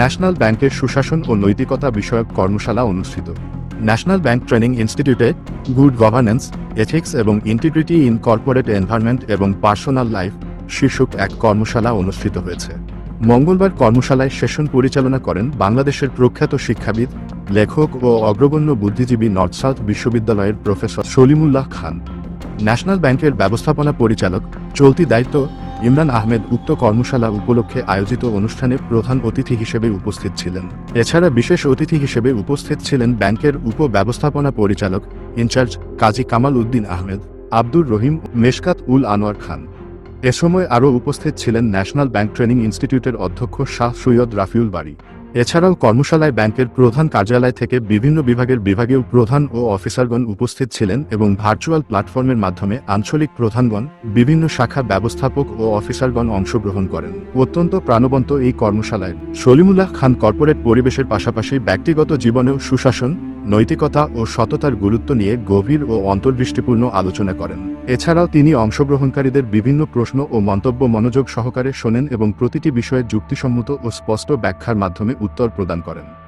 National ব্যাংকের সুশাসন ও নৈতিকতা বিষয়ক কর্মশালা অনুষ্ঠিত। ন্যাশনাল ব্যাংক ট্রেনিং ইনস্টিটিউটে গুড গভর্নেন্স, এথিক্স এবং ইন্টিগ্রিটি ইন কর্পোরেট এনভায়রনমেন্ট এবং পার্সোনাল লাইফ শীর্ষক এক কর্মশালা অনুষ্ঠিত হয়েছে। মঙ্গলবার কর্মশালায় সেশন পরিচালনা করেন বাংলাদেশের প্রখ্যাত শিক্ষাবিদ, লেখক ও অগ্রগণ্য বুদ্ধিজীবী নর্থ সাউথ বিশ্ববিদ্যালয়ের প্রফেসর সলিমুল্লাহ খান। ন্যাশনাল ব্যাংকের ব্যবস্থাপনা পরিচালক, চলতি দায়িত্ব ইমরান আহমেদ উক্ত কর্মশালা উপলক্ষে আয়োজিত অনুষ্ঠানে প্রধান অতিথি হিসেবে উপস্থিত ছিলেন। এছাড়া বিশেষ অতিথি হিসেবে উপস্থিত ছিলেন ব্যাংকের উপব্যবস্থাপনা পরিচালক ইনচার্জ কাজী কামাল উদ্দিন আহমেদ, আব্দুর রহিম, মেশকাত উল আনোয়ার খান। এ সময় আরও উপস্থিত ছিলেন ন্যাশনাল ব্যাংক ট্রেনিং ইনস্টিটিউটের অধ্যক্ষ শাহ সৈয়দ রাফিউল বাড়ি এছাড়াও কর্মশালায় ব্যাংকের প্রধান কার্যালয় থেকে বিভিন্ন বিভাগের বিভাগীয় প্রধান ও অফিসারগণ উপস্থিত ছিলেন এবং ভার্চুয়াল প্ল্যাটফর্মের মাধ্যমে আঞ্চলিক প্রধানগণ, বিভিন্ন শাখা ব্যবস্থাপক ও অফিসারগণ অংশগ্রহণ করেন। অত্যন্ত প্রাণবন্ত এই কর্মশালায় সলিমুল্লাহ খান কর্পোরেট পরিবেশের পাশাপাশি ব্যক্তিগত জীবনেও সুশাসন নৈতিকতা ও সততার গুরুত্ব নিয়ে গভীর ও অন্তর্দৃষ্টিপূর্ণ আলোচনা করেন। এছাড়াও তিনি অংশগ্রহণকারীদের বিভিন্ন প্রশ্ন ও মন্তব্য মনোযোগ সহকারে শোনেন এবং প্রতিটি বিষয়ে যুক্তিসম্মত ও স্পষ্ট ব্যাখ্যার মাধ্যমে উত্তর প্রদান করেন।